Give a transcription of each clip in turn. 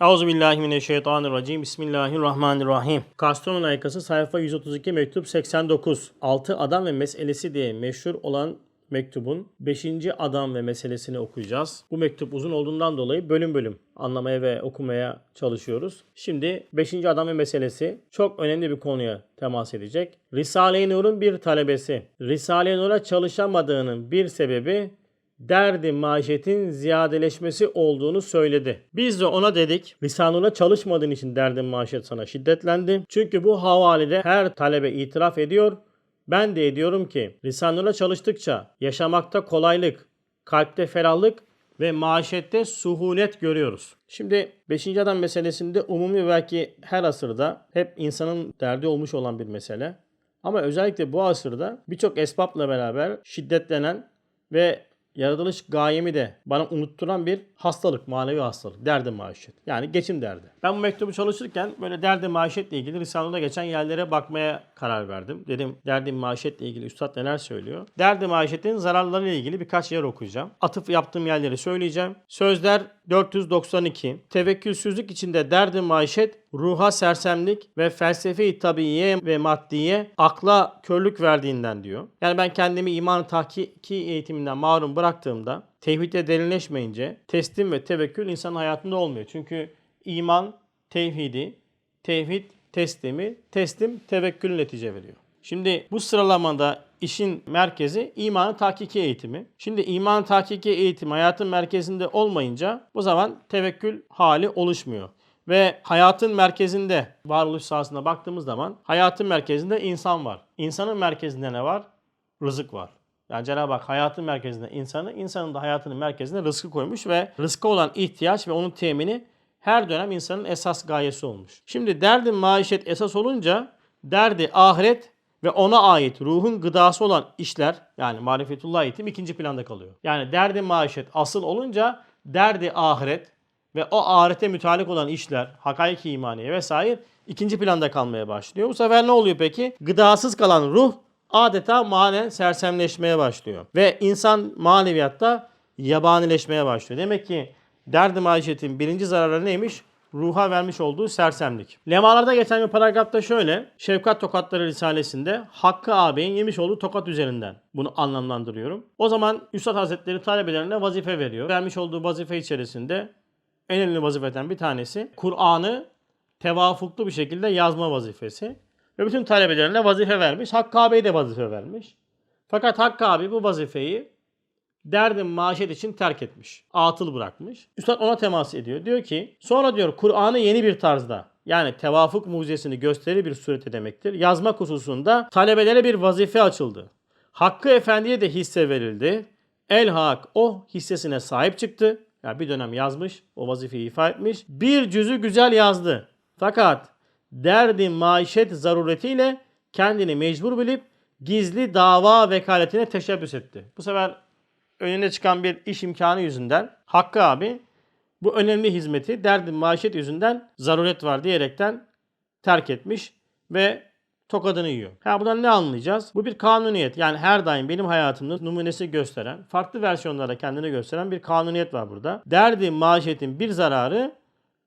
Euzubillahimineşşeytanirracim. Bismillahirrahmanirrahim. Kastronon Aykası sayfa 132 mektup 89. 6 adam ve meselesi diye meşhur olan mektubun 5. adam ve meselesini okuyacağız. Bu mektup uzun olduğundan dolayı bölüm bölüm anlamaya ve okumaya çalışıyoruz. Şimdi 5. adam ve meselesi çok önemli bir konuya temas edecek. Risale-i Nur'un bir talebesi Risale-i Nur'a çalışamadığının bir sebebi derdi maişetin ziyadeleşmesi olduğunu söyledi. Biz de ona dedik lisanına çalışmadığın için derdin maişet sana şiddetlendi. Çünkü bu havalede her talebe itiraf ediyor. Ben de ediyorum ki lisanına çalıştıkça yaşamakta kolaylık, kalpte ferahlık ve maişette suhulet görüyoruz. Şimdi 5. adam meselesinde umumi belki her asırda hep insanın derdi olmuş olan bir mesele. Ama özellikle bu asırda birçok esbabla beraber şiddetlenen ve yaratılış gayemi de bana unutturan bir hastalık, manevi hastalık. Derdi maişet. Yani geçim derdi. Ben bu mektubu çalışırken böyle derdi maişetle ilgili Risale'de geçen yerlere bakmaya karar verdim. Dedim derdi maişetle ilgili üstad neler söylüyor? Derdi maişetin zararlarıyla ilgili birkaç yer okuyacağım. Atıf yaptığım yerleri söyleyeceğim. Sözler 492. Tevekkülsüzlük içinde derdi maişet ruha sersemlik ve felsefe-i tabiiye ve maddiye akla körlük verdiğinden diyor. Yani ben kendimi iman tahkiki eğitiminden mahrum bıraktığımda tevhidde derinleşmeyince teslim ve tevekkül insanın hayatında olmuyor. Çünkü iman tevhidi, tevhid teslimi, teslim tevekkül netice veriyor. Şimdi bu sıralamada işin merkezi imanın tahkiki eğitimi. Şimdi iman tahkiki eğitimi hayatın merkezinde olmayınca o zaman tevekkül hali oluşmuyor. Ve hayatın merkezinde varoluş sahasına baktığımız zaman hayatın merkezinde insan var. İnsanın merkezinde ne var? Rızık var. Yani Cenab-ı Hak hayatın merkezinde insanı, insanın da hayatının merkezine rızkı koymuş ve rızkı olan ihtiyaç ve onun temini her dönem insanın esas gayesi olmuş. Şimdi derdi maişet esas olunca derdi ahiret ve ona ait ruhun gıdası olan işler yani marifetullah eğitim ikinci planda kalıyor. Yani derdi maişet asıl olunca derdi ahiret ve o ahirete mütalik olan işler, hakaiki imaniye vesaire ikinci planda kalmaya başlıyor. Bu sefer ne oluyor peki? Gıdasız kalan ruh adeta manen sersemleşmeye başlıyor. Ve insan maneviyatta yabanileşmeye başlıyor. Demek ki derdi maişetin birinci zararı neymiş? Ruha vermiş olduğu sersemlik. Lemalarda geçen bir paragrafta şöyle. Şefkat Tokatları Risalesi'nde Hakkı ağabeyin yemiş olduğu tokat üzerinden bunu anlamlandırıyorum. O zaman Üstad Hazretleri talebelerine vazife veriyor. Vermiş olduğu vazife içerisinde en önemli vazifeden bir tanesi Kur'an'ı tevafuklu bir şekilde yazma vazifesi. Ve bütün talebelerine vazife vermiş. Hakkı ağabey de vazife vermiş. Fakat Hakkı abi bu vazifeyi derdin maaşet için terk etmiş. Atıl bırakmış. Üstad ona temas ediyor. Diyor ki sonra diyor Kur'an'ı yeni bir tarzda yani tevafuk mucizesini gösteri bir surete demektir. Yazmak hususunda talebelere bir vazife açıldı. Hakkı Efendi'ye de hisse verildi. El Hak o hissesine sahip çıktı. Yani bir dönem yazmış, o vazifeyi ifa etmiş. Bir cüzü güzel yazdı. Fakat derdi maişet zaruretiyle kendini mecbur bilip gizli dava vekaletine teşebbüs etti. Bu sefer önüne çıkan bir iş imkanı yüzünden Hakkı abi bu önemli hizmeti derdi maişet yüzünden zaruret var diyerekten terk etmiş ve tokadını yiyor. Ha buradan ne anlayacağız? Bu bir kanuniyet. Yani her daim benim hayatımda numunesi gösteren, farklı versiyonlarda kendini gösteren bir kanuniyet var burada. Derdi maişetin bir zararı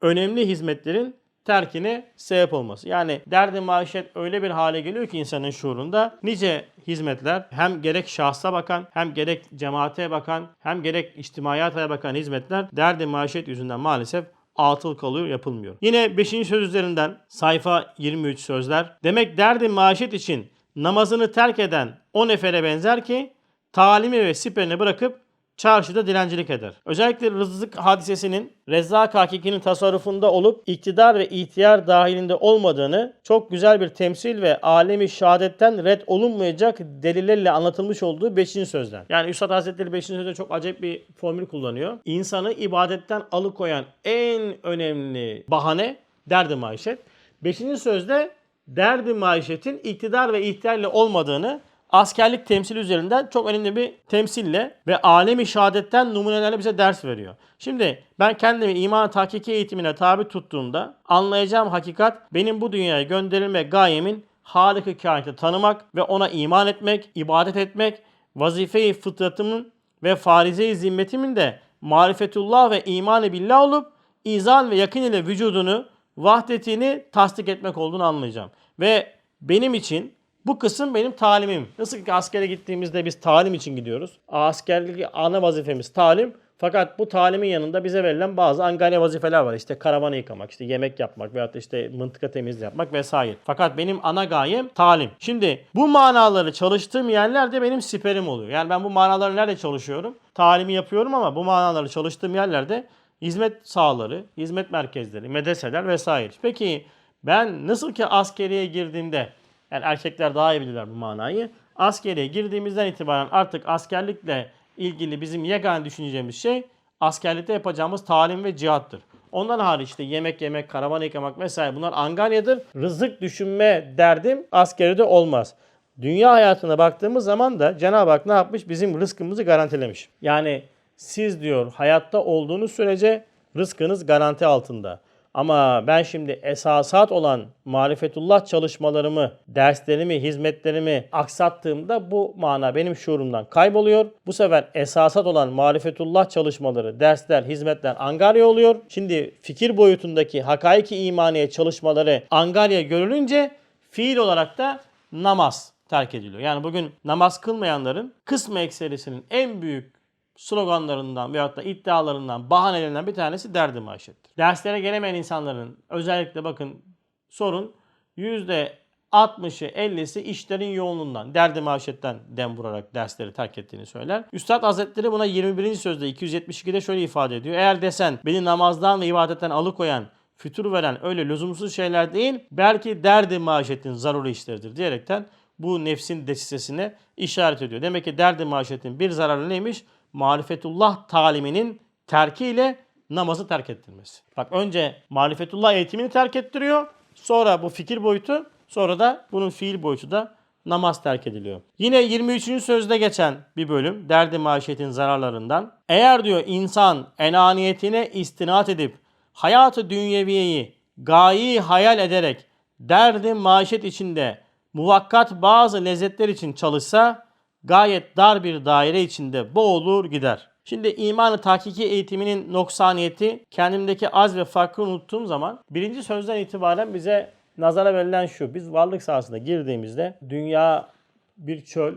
önemli hizmetlerin terkine sebep olması. Yani derdi maişet öyle bir hale geliyor ki insanın şuurunda nice hizmetler hem gerek şahsa bakan hem gerek cemaate bakan hem gerek içtimaiyata bakan hizmetler derdi maişet yüzünden maalesef atıl kalıyor, yapılmıyor. Yine 5. söz üzerinden sayfa 23 sözler. Demek derdi maişet için namazını terk eden o nefere benzer ki talimi ve siperini bırakıp çarşıda dilencilik eder. Özellikle rızık hadisesinin Rezzak Hakiki'nin tasarrufunda olup iktidar ve ihtiyar dahilinde olmadığını çok güzel bir temsil ve alemi şehadetten red olunmayacak delillerle anlatılmış olduğu 5. sözden. Yani Üstad Hazretleri 5. sözde çok acayip bir formül kullanıyor. İnsanı ibadetten alıkoyan en önemli bahane derdi maişet. 5. sözde derdi maişetin iktidar ve ihtiyarla olmadığını askerlik temsili üzerinden çok önemli bir temsille ve alemi şehadetten numunelerle bize ders veriyor. Şimdi ben kendimi iman tahkiki eğitimine tabi tuttuğumda anlayacağım hakikat benim bu dünyaya gönderilme gayemin Halık-ı Kainat'ı tanımak ve ona iman etmek, ibadet etmek, vazife-i fıtratımın ve farize-i zimmetimin de marifetullah ve imanı billah olup izan ve yakın ile vücudunu vahdetini tasdik etmek olduğunu anlayacağım. Ve benim için bu kısım benim talimim. Nasıl ki askere gittiğimizde biz talim için gidiyoruz. Askerlik ana vazifemiz talim. Fakat bu talimin yanında bize verilen bazı angarya vazifeler var. İşte karavanı yıkamak, işte yemek yapmak veyahut işte mıntıka temizliği yapmak vesaire. Fakat benim ana gayem talim. Şimdi bu manaları çalıştığım yerlerde benim siperim oluyor. Yani ben bu manaları nerede çalışıyorum? Talimi yapıyorum ama bu manaları çalıştığım yerlerde hizmet sahaları, hizmet merkezleri, medreseler vesaire. Peki ben nasıl ki askeriye girdiğimde yani erkekler daha iyi bilirler bu manayı. Askeriye girdiğimizden itibaren artık askerlikle ilgili bizim yegane düşüneceğimiz şey askerlikte yapacağımız talim ve cihattır. Ondan hariç işte yemek yemek, karavan yıkamak vesaire bunlar angaryadır. Rızık düşünme derdim askeride olmaz. Dünya hayatına baktığımız zaman da Cenab-ı Hak ne yapmış? Bizim rızkımızı garantilemiş. Yani siz diyor hayatta olduğunuz sürece rızkınız garanti altında. Ama ben şimdi esasat olan marifetullah çalışmalarımı, derslerimi, hizmetlerimi aksattığımda bu mana benim şuurumdan kayboluyor. Bu sefer esasat olan marifetullah çalışmaları, dersler, hizmetler angarya oluyor. Şimdi fikir boyutundaki hakaiki imaniye çalışmaları angarya görülünce fiil olarak da namaz terk ediliyor. Yani bugün namaz kılmayanların kısmı ekserisinin en büyük sloganlarından veyahut da iddialarından, bahanelerinden bir tanesi derdi maişettir. Derslere gelemeyen insanların özellikle bakın sorun %60'ı 50'si işlerin yoğunluğundan, derdi maişetten dem vurarak dersleri terk ettiğini söyler. Üstad Hazretleri buna 21. sözde 272'de şöyle ifade ediyor. Eğer desen beni namazdan ve ibadetten alıkoyan fütur veren öyle lüzumsuz şeyler değil, belki derdi maişetin zaruri işleridir diyerekten bu nefsin desisesine işaret ediyor. Demek ki derdi maişetin bir zararı neymiş? Marifetullah taliminin terkiyle namazı terk ettirmesi. Bak önce marifetullah eğitimini terk ettiriyor. Sonra bu fikir boyutu, sonra da bunun fiil boyutu da namaz terk ediliyor. Yine 23. sözde geçen bir bölüm derdi maişetin zararlarından. Eğer diyor insan enaniyetine istinat edip hayatı dünyeviyeyi gayi hayal ederek derdi maişet içinde muvakkat bazı lezzetler için çalışsa gayet dar bir daire içinde boğulur gider. Şimdi imanı tahkiki eğitiminin noksaniyeti kendimdeki az ve farkı unuttuğum zaman birinci sözden itibaren bize nazara verilen şu. Biz varlık sahasına girdiğimizde dünya bir çöl.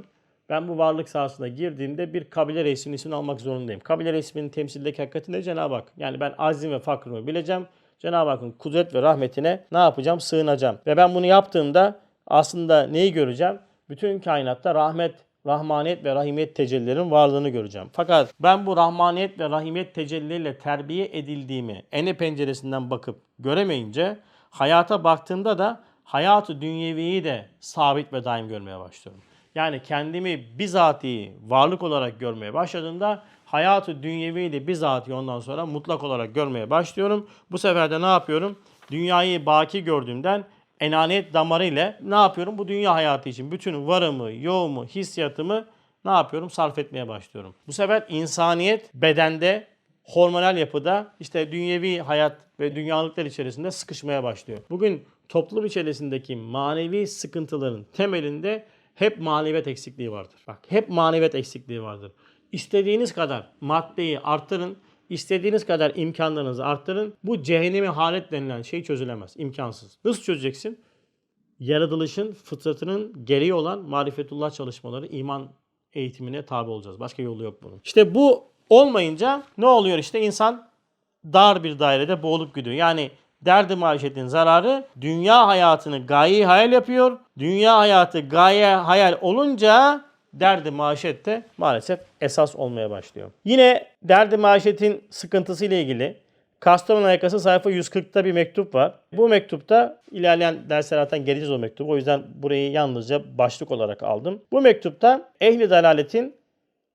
Ben bu varlık sahasına girdiğimde bir kabile reisinin ismini almak zorundayım. Kabile reisinin temsildeki hakikati ne Cenab-ı Hak? Yani ben azim ve fakrımı bileceğim. Cenab-ı Hakk'ın kudret ve rahmetine ne yapacağım? Sığınacağım. Ve ben bunu yaptığımda aslında neyi göreceğim? Bütün kainatta rahmet, rahmaniyet ve rahimiyet tecellilerin varlığını göreceğim. Fakat ben bu rahmaniyet ve rahimiyet tecellileriyle terbiye edildiğimi ene penceresinden bakıp göremeyince hayata baktığımda da hayatı dünyeviyi de sabit ve daim görmeye başlıyorum. Yani kendimi bizatihi varlık olarak görmeye başladığımda hayatı dünyeviyi de bizatihi ondan sonra mutlak olarak görmeye başlıyorum. Bu sefer de ne yapıyorum? Dünyayı baki gördüğümden enaniyet damarı ile ne yapıyorum? Bu dünya hayatı için bütün varımı, yoğumu, hissiyatımı ne yapıyorum? Sarf etmeye başlıyorum. Bu sefer insaniyet bedende, hormonal yapıda işte dünyevi hayat ve dünyalıklar içerisinde sıkışmaya başlıyor. Bugün toplum içerisindeki manevi sıkıntıların temelinde hep maneviyat eksikliği vardır. Bak hep maneviyat eksikliği vardır. İstediğiniz kadar maddeyi artırın, İstediğiniz kadar imkanlarınızı arttırın. Bu cehennemi halet denilen şey çözülemez. imkansız. Nasıl çözeceksin? Yaratılışın, fıtratının gereği olan marifetullah çalışmaları, iman eğitimine tabi olacağız. Başka yolu yok bunun. İşte bu olmayınca ne oluyor işte insan dar bir dairede boğulup gidiyor. Yani derdi maişetin zararı dünya hayatını gaye hayal yapıyor. Dünya hayatı gaye hayal olunca derdi maişette maalesef esas olmaya başlıyor. Yine derdi maişetin sıkıntısı ile ilgili Kastamonu Ayakası sayfa 140'ta bir mektup var. Bu mektupta ilerleyen dersler zaten geleceğiz o mektubu. O yüzden burayı yalnızca başlık olarak aldım. Bu mektupta ehli dalaletin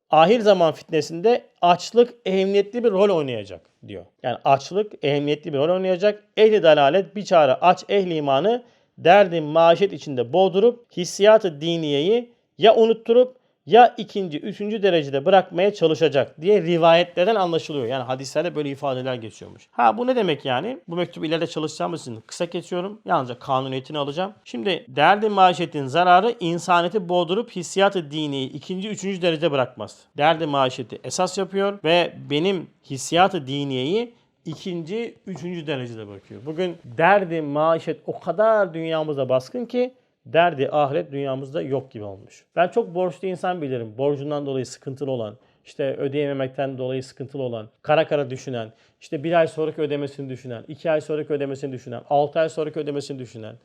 ahir zaman fitnesinde açlık ehemmiyetli bir rol oynayacak diyor. Yani açlık ehemmiyetli bir rol oynayacak. Ehli dalalet bir çare aç ehli imanı derdi maişet içinde boğdurup hissiyatı diniyeyi ya unutturup ya ikinci, üçüncü derecede bırakmaya çalışacak diye rivayetlerden anlaşılıyor. Yani hadislerde böyle ifadeler geçiyormuş. Ha bu ne demek yani? Bu mektubu ileride çalışacağımız için kısa geçiyorum. Yalnızca kanuniyetini alacağım. Şimdi derdi maişetin zararı insaniyeti boğdurup hissiyatı diniyi ikinci, üçüncü derece bırakmaz. Derdi maişeti esas yapıyor ve benim hissiyatı diniyeyi ikinci, üçüncü derecede bakıyor. Bugün derdi, maişet o kadar dünyamıza baskın ki derdi, ahiret dünyamızda yok gibi olmuş. Ben çok borçlu insan bilirim. Borcundan dolayı sıkıntılı olan, işte ödeyememekten dolayı sıkıntılı olan, kara kara düşünen, işte bir ay sonraki ödemesini düşünen, iki ay sonraki ödemesini düşünen, altı ay sonraki ödemesini düşünen.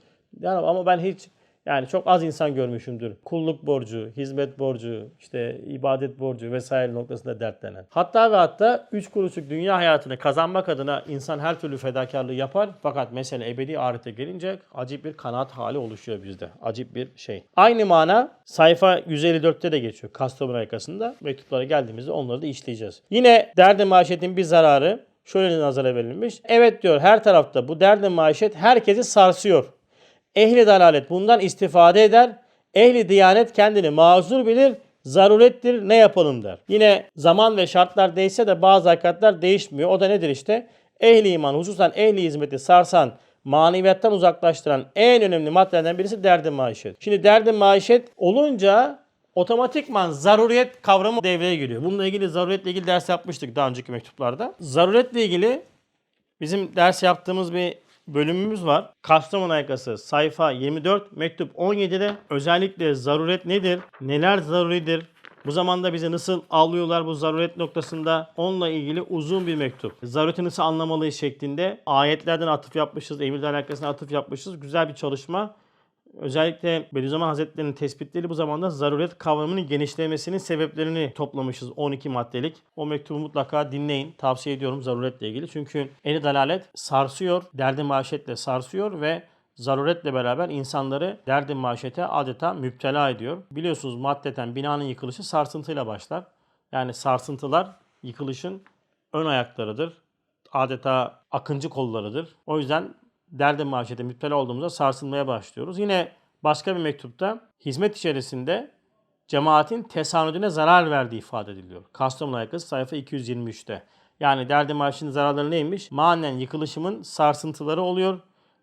Yani ama ben hiç yani çok az insan görmüşümdür. Kulluk borcu, hizmet borcu, işte ibadet borcu vesaire noktasında dertlenen. Hatta ve hatta 3 kuruşluk dünya hayatını kazanmak adına insan her türlü fedakarlığı yapar. Fakat mesele ebedi ahirete gelince acip bir kanaat hali oluşuyor bizde. Acip bir şey. Aynı mana sayfa 154'te de geçiyor. Kastamonu arkasında. Mektuplara geldiğimizde onları da işleyeceğiz. Yine derdi maişetin bir zararı şöyle nazara verilmiş. Evet diyor her tarafta bu derdi maişet herkesi sarsıyor. Ehli dalalet bundan istifade eder. Ehli diyanet kendini mazur bilir. Zarurettir ne yapalım der. Yine zaman ve şartlar değişse de bazı hakikatler değişmiyor. O da nedir işte? Ehli iman hususan ehli hizmeti sarsan maneviyattan uzaklaştıran en önemli maddelerden birisi derdi maişet. Şimdi derdi maişet olunca otomatikman zaruriyet kavramı devreye giriyor. Bununla ilgili zaruriyetle ilgili ders yapmıştık daha önceki mektuplarda. Zaruretle ilgili Bizim ders yaptığımız bir bölümümüz var. Kastamonu Ayakası sayfa 24 mektup 17'de özellikle zaruret nedir? Neler zaruridir? Bu zamanda bizi nasıl alıyorlar bu zaruret noktasında? Onunla ilgili uzun bir mektup. Zarureti nasıl anlamalıyız şeklinde ayetlerden atıf yapmışız, emirle alakasına atıf yapmışız. Güzel bir çalışma. Özellikle Bediüzzaman Hazretleri'nin tespitleri bu zamanda zaruret kavramının genişlemesinin sebeplerini toplamışız 12 maddelik. O mektubu mutlaka dinleyin. Tavsiye ediyorum zaruretle ilgili. Çünkü eli dalalet sarsıyor, derdi maşetle sarsıyor ve zaruretle beraber insanları derdi maşete adeta müptela ediyor. Biliyorsunuz maddeten binanın yıkılışı sarsıntıyla başlar. Yani sarsıntılar yıkılışın ön ayaklarıdır. Adeta akıncı kollarıdır. O yüzden derdi maşete müptela olduğumuzda sarsılmaya başlıyoruz. Yine başka bir mektupta hizmet içerisinde cemaatin tesanüdüne zarar verdiği ifade ediliyor. Kastamonu Ayakası sayfa 223'te. Yani derdi maaşının zararları neymiş? Manen yıkılışımın sarsıntıları oluyor.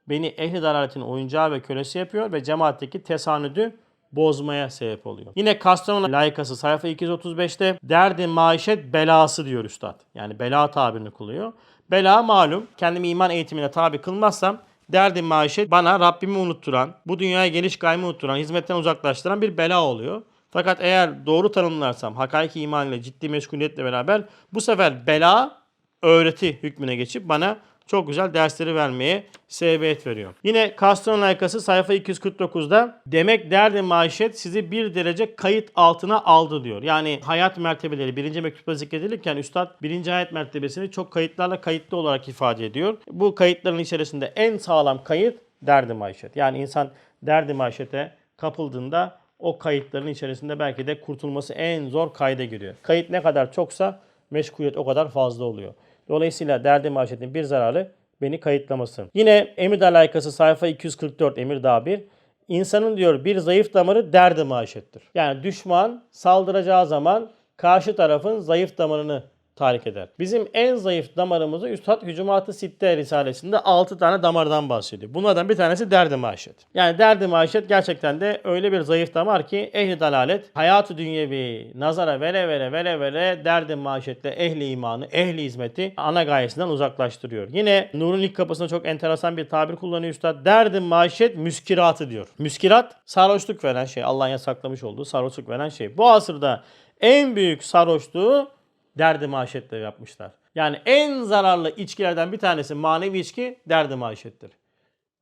Beni ehli dalaletin oyuncağı ve kölesi yapıyor ve cemaatteki tesanüdü bozmaya sebep oluyor. Yine Kastamonu layıkası sayfa 235'te derdi maişet belası diyor üstad. Yani bela tabirini kullanıyor. Bela malum kendimi iman eğitimine tabi kılmazsam derdi maişet bana Rabbimi unutturan, bu dünyaya geliş gaymı unutturan, hizmetten uzaklaştıran bir bela oluyor. Fakat eğer doğru tanımlarsam hakiki iman ile ciddi meşguliyetle beraber bu sefer bela öğreti hükmüne geçip bana çok güzel dersleri vermeye sebebiyet veriyor. Yine Kastamonu Layıkası sayfa 249'da demek derdi maişet sizi bir derece kayıt altına aldı diyor. Yani hayat mertebeleri birinci mektupta zikredilirken Üstad birinci hayat mertebesini çok kayıtlarla kayıtlı olarak ifade ediyor. Bu kayıtların içerisinde en sağlam kayıt derdi maişet. Yani insan derdi maişete kapıldığında o kayıtların içerisinde belki de kurtulması en zor kayda giriyor. Kayıt ne kadar çoksa meşguliyet o kadar fazla oluyor. Dolayısıyla derdi maşetin bir zararı beni kayıtlaması. Yine Emir Dalaykası sayfa 244 Emir Dağ 1. İnsanın diyor bir zayıf damarı derdi maşettir. Yani düşman saldıracağı zaman karşı tarafın zayıf damarını tahrik eder. Bizim en zayıf damarımızı Üstad Hücumat-ı Sitte Risalesi'nde 6 tane damardan bahsediyor. Bunlardan bir tanesi derdi maşet. Yani derdi maşet gerçekten de öyle bir zayıf damar ki ehli dalalet hayatı dünyevi nazara vere vere vere vere derdi maşetle ehli imanı, ehli hizmeti ana gayesinden uzaklaştırıyor. Yine Nur'un ilk kapısında çok enteresan bir tabir kullanıyor Üstad. Derdi maşet müskiratı diyor. Müskirat sarhoşluk veren şey. Allah'ın yasaklamış olduğu sarhoşluk veren şey. Bu asırda en büyük sarhoşluğu derdi maşetle yapmışlar. Yani en zararlı içkilerden bir tanesi manevi içki derdi maişettir.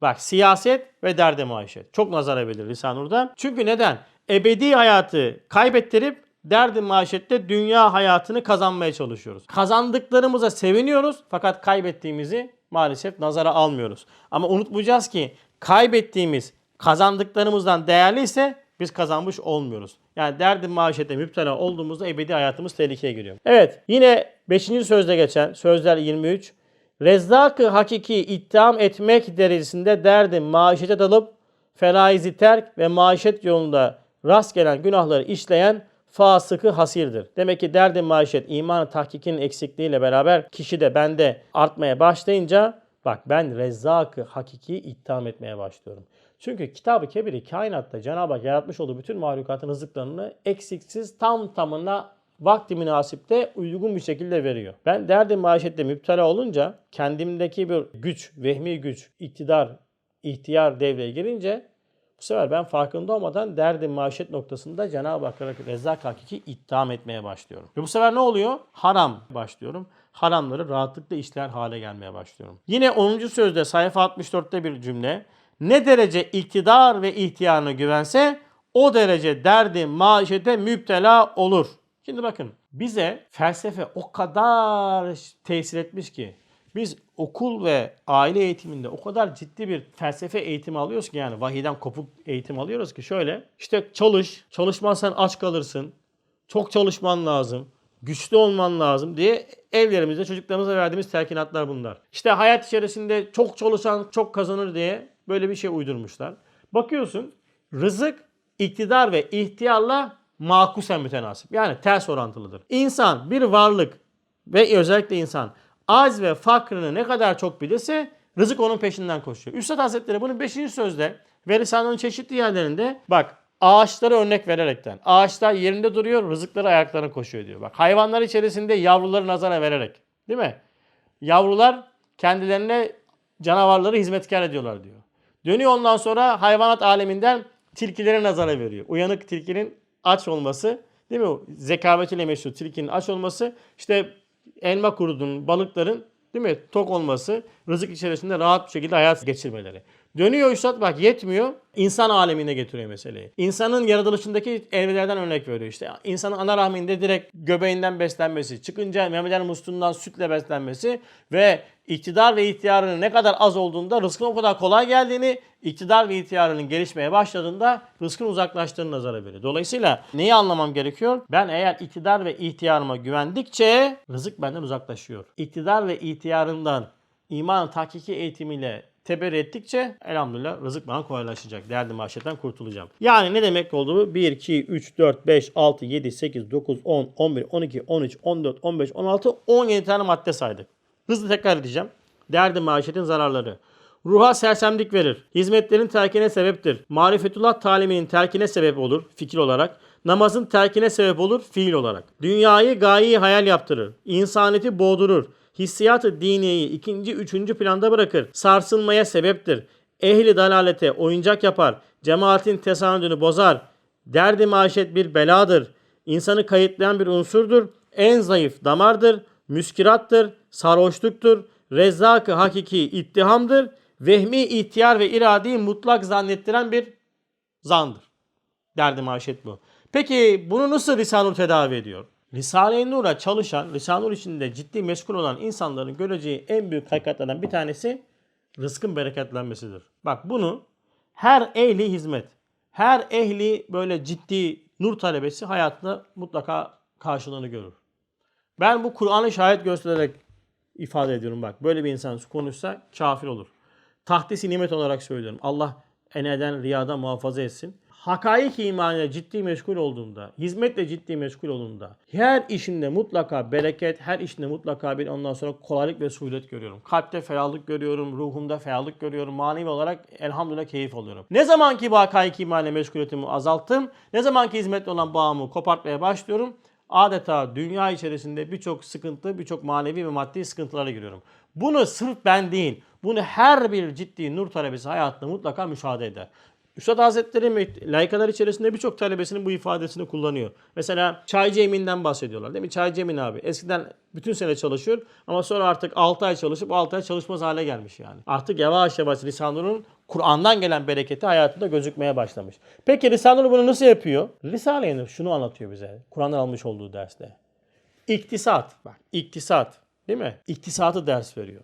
Bak siyaset ve derdi maişet. Çok nazara verir Lisanur'da. Çünkü neden? Ebedi hayatı kaybettirip derdi maişette dünya hayatını kazanmaya çalışıyoruz. Kazandıklarımıza seviniyoruz fakat kaybettiğimizi maalesef nazara almıyoruz. Ama unutmayacağız ki kaybettiğimiz kazandıklarımızdan değerli ise biz kazanmış olmuyoruz. Yani derdi maişete müptela olduğumuzda ebedi hayatımız tehlikeye giriyor. Evet yine 5. sözde geçen sözler 23. Rezzak-ı hakiki ittiham etmek derecesinde derdi maişete dalıp feraizi terk ve maişet yolunda rast gelen günahları işleyen fasıkı hasirdir. Demek ki derdi maişet imanı tahkikinin eksikliğiyle beraber kişi de bende artmaya başlayınca bak ben rezzak-ı hakiki ittiham etmeye başlıyorum. Çünkü Kitab-ı Kebir'i kainatta Cenab-ı Hak yaratmış olduğu bütün mahlukatın rızıklarını eksiksiz tam tamına vakti münasipte uygun bir şekilde veriyor. Ben derdi maişette müptela olunca kendimdeki bir güç, vehmi güç, iktidar, ihtiyar devreye girince bu sefer ben farkında olmadan derdi maişet noktasında Cenab-ı Hak Rezzak Hakiki ittiham etmeye başlıyorum. Ve bu sefer ne oluyor? Haram başlıyorum. Haramları rahatlıkla işler hale gelmeye başlıyorum. Yine 10. sözde sayfa 64'te bir cümle. Ne derece iktidar ve ihtiyarına güvense o derece derdi maişete müptela olur. Şimdi bakın bize felsefe o kadar tesir etmiş ki biz okul ve aile eğitiminde o kadar ciddi bir felsefe eğitimi alıyoruz ki yani vahiden kopuk eğitim alıyoruz ki şöyle işte çalış, çalışmazsan aç kalırsın, çok çalışman lazım, güçlü olman lazım diye evlerimizde çocuklarımıza verdiğimiz telkinatlar bunlar. İşte hayat içerisinde çok çalışan çok kazanır diye böyle bir şey uydurmuşlar. Bakıyorsun rızık iktidar ve ihtiyarla makusen mütenasip. Yani ters orantılıdır. İnsan bir varlık ve özellikle insan az ve fakrını ne kadar çok bilirse rızık onun peşinden koşuyor. Üstad Hazretleri bunu 5. sözde ve Risale'nin çeşitli yerlerinde bak ağaçları örnek vererekten. Ağaçlar yerinde duruyor, rızıkları ayaklarına koşuyor diyor. Bak hayvanlar içerisinde yavruları nazara vererek. Değil mi? Yavrular kendilerine canavarları hizmetkar ediyorlar diyor. Dönüyor ondan sonra hayvanat aleminden tilkileri nazara veriyor. Uyanık tilkinin aç olması değil mi? Zekavetiyle meşhur tilkinin aç olması işte elma kurudun balıkların değil mi? Tok olması, rızık içerisinde rahat bir şekilde hayat geçirmeleri. Dönüyor Üstad bak yetmiyor. insan alemine getiriyor meseleyi. İnsanın yaratılışındaki evrelerden örnek veriyor işte. İnsanın ana rahminde direkt göbeğinden beslenmesi, çıkınca memeler musluğundan sütle beslenmesi ve iktidar ve ihtiyarının ne kadar az olduğunda rızkın o kadar kolay geldiğini, iktidar ve ihtiyarının gelişmeye başladığında rızkın uzaklaştığını nazara veriyor. Dolayısıyla neyi anlamam gerekiyor? Ben eğer iktidar ve ihtiyarıma güvendikçe rızık benden uzaklaşıyor. İktidar ve ihtiyarından iman tahkiki eğitimiyle teberri ettikçe elhamdülillah rızık bana kolaylaşacak. Derdi maaşetten kurtulacağım. Yani ne demek oldu bu? 1, 2, 3, 4, 5, 6, 7, 8, 9, 10, 11, 12, 13, 14, 15, 16, 17 tane madde saydık. Hızlı tekrar edeceğim. Derdi maaşetin zararları. Ruha sersemlik verir. Hizmetlerin terkine sebeptir. Marifetullah taliminin terkine sebep olur fikir olarak. Namazın terkine sebep olur fiil olarak. Dünyayı gayeyi hayal yaptırır. İnsaniyeti boğdurur. Hissiyatı diniyeyi ikinci, üçüncü planda bırakır. Sarsılmaya sebeptir. Ehli dalalete oyuncak yapar. Cemaatin tesanüdünü bozar. Derdi maişet bir beladır. İnsanı kayıtlayan bir unsurdur. En zayıf damardır. Müskirattır. Sarhoşluktur. Rezzak-ı hakiki ittihamdır. Vehmi ihtiyar ve iradi mutlak zannettiren bir zandır. Derdi maişet bu. Peki bunu nasıl Risale-i Nur tedavi ediyor? Risale-i Nur'a çalışan, Risale-i Nur içinde ciddi meşgul olan insanların göreceği en büyük hakikatlerden bir tanesi rızkın bereketlenmesidir. Bak bunu her ehli hizmet, her ehli böyle ciddi nur talebesi hayatında mutlaka karşılığını görür. Ben bu Kur'an'ı şahit göstererek ifade ediyorum bak. Böyle bir insan konuşsa kafir olur. Tahtisi nimet olarak söylüyorum. Allah eneden riyada muhafaza etsin. Hakaik imanıyla ciddi meşgul olduğunda, hizmetle ciddi meşgul olduğunda, her işinde mutlaka bereket, her işinde mutlaka bir ondan sonra kolaylık ve suhulet görüyorum. Kalpte ferahlık görüyorum, ruhumda ferahlık görüyorum, manevi olarak elhamdülillah keyif alıyorum. Ne zaman ki bu hakaik imanıyla meşguliyetimi azalttım, ne zaman ki hizmetle olan bağımı kopartmaya başlıyorum, adeta dünya içerisinde birçok sıkıntı, birçok manevi ve maddi sıkıntılara giriyorum. Bunu sırf ben değil, bunu her bir ciddi nur talebesi hayatında mutlaka müşahede eder. Üstad Hazretleri layıkalar içerisinde birçok talebesinin bu ifadesini kullanıyor. Mesela Çaycı Emin'den bahsediyorlar değil mi? Çaycı Emin abi eskiden bütün sene çalışıyor ama sonra artık 6 ay çalışıp 6 ay çalışmaz hale gelmiş yani. Artık yavaş yavaş Risale-i Kur'an'dan gelen bereketi hayatında gözükmeye başlamış. Peki Risale-i bunu nasıl yapıyor? Risale-i Nur şunu anlatıyor bize Kur'an'dan almış olduğu derste. İktisat, bak iktisat değil mi? İktisatı ders veriyor.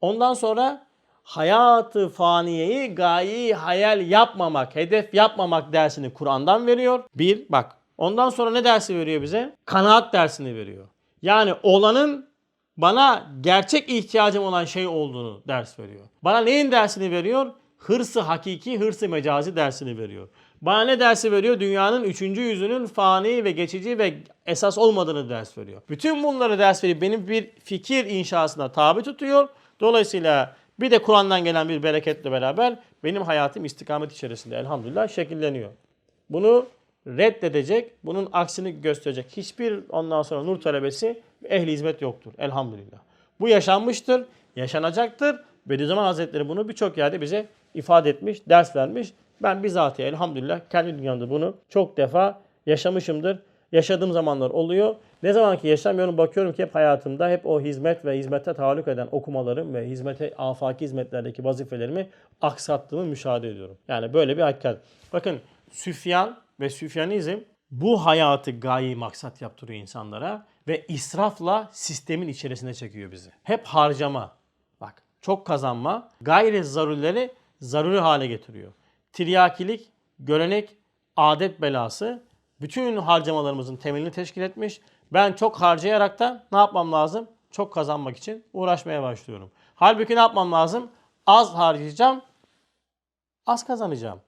Ondan sonra hayatı faniyeyi gayi hayal yapmamak, hedef yapmamak dersini Kur'an'dan veriyor. Bir, bak ondan sonra ne dersi veriyor bize? Kanaat dersini veriyor. Yani olanın bana gerçek ihtiyacım olan şey olduğunu ders veriyor. Bana neyin dersini veriyor? Hırsı hakiki, hırsı mecazi dersini veriyor. Bana ne dersi veriyor? Dünyanın üçüncü yüzünün fani ve geçici ve esas olmadığını ders veriyor. Bütün bunları ders verip benim bir fikir inşasına tabi tutuyor. Dolayısıyla bir de Kur'an'dan gelen bir bereketle beraber benim hayatım istikamet içerisinde elhamdülillah şekilleniyor. Bunu reddedecek, bunun aksini gösterecek hiçbir ondan sonra nur talebesi ehli hizmet yoktur. Elhamdülillah. Bu yaşanmıştır, yaşanacaktır. Bediüzzaman Hazretleri bunu birçok yerde bize ifade etmiş, ders vermiş. Ben bizatihi elhamdülillah kendi dünyamda bunu çok defa yaşamışımdır. Yaşadığım zamanlar oluyor. Ne zaman ki yaşamıyorum bakıyorum ki hep hayatımda hep o hizmet ve hizmete tahallük eden okumalarım ve hizmete afaki hizmetlerdeki vazifelerimi aksattığımı müşahede ediyorum. Yani böyle bir hakikat. Bakın Süfyan ve Süfyanizm bu hayatı gayi maksat yaptırıyor insanlara ve israfla sistemin içerisine çekiyor bizi. Hep harcama. Bak çok kazanma gayri zarurileri zaruri hale getiriyor. Tiryakilik, görenek, adet belası bütün harcamalarımızın temelini teşkil etmiş. Ben çok harcayarak da ne yapmam lazım? Çok kazanmak için uğraşmaya başlıyorum. Halbuki ne yapmam lazım? Az harcayacağım, az kazanacağım.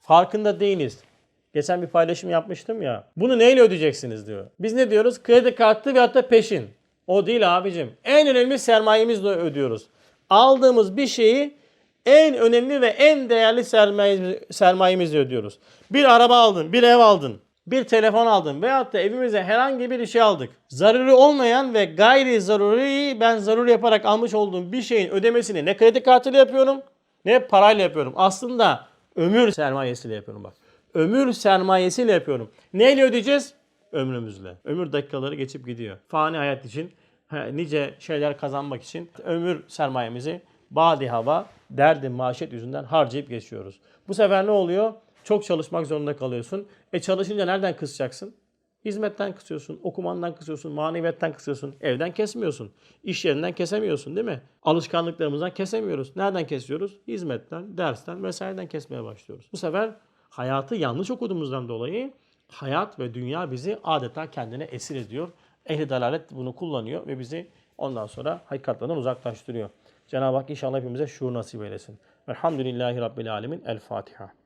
Farkında değiliz. Geçen bir paylaşım yapmıştım ya. Bunu neyle ödeyeceksiniz diyor. Biz ne diyoruz? Kredi kartı ve hatta peşin. O değil abicim. En önemli sermayemizle ödüyoruz. Aldığımız bir şeyi en önemli ve en değerli sermayemiz, sermayemizle ödüyoruz. Bir araba aldın, bir ev aldın, bir telefon aldın veyahut da evimize herhangi bir şey aldık. Zaruri olmayan ve gayri zaruri ben zaruri yaparak almış olduğum bir şeyin ödemesini ne kredi kartıyla yapıyorum ne parayla yapıyorum. Aslında ömür sermayesiyle yapıyorum bak. Ömür sermayesiyle yapıyorum. Neyle ödeyeceğiz? Ömrümüzle. Ömür dakikaları geçip gidiyor. Fani hayat için nice şeyler kazanmak için ömür sermayemizi badi hava, derdi maşet yüzünden harcayıp geçiyoruz. Bu sefer ne oluyor? Çok çalışmak zorunda kalıyorsun. E çalışınca nereden kısacaksın? Hizmetten kısıyorsun, okumandan kısıyorsun, maneviyetten kısıyorsun, evden kesmiyorsun, iş yerinden kesemiyorsun değil mi? Alışkanlıklarımızdan kesemiyoruz. Nereden kesiyoruz? Hizmetten, dersten vesaireden kesmeye başlıyoruz. Bu sefer hayatı yanlış okuduğumuzdan dolayı hayat ve dünya bizi adeta kendine esir ediyor. Ehli dalalet bunu kullanıyor ve bizi ondan sonra hakikatlerden uzaklaştırıyor. Cenab-ı Hak inşallah hepimize şuur nasip eylesin. Velhamdülillahi Rabbil Alemin. El Fatiha.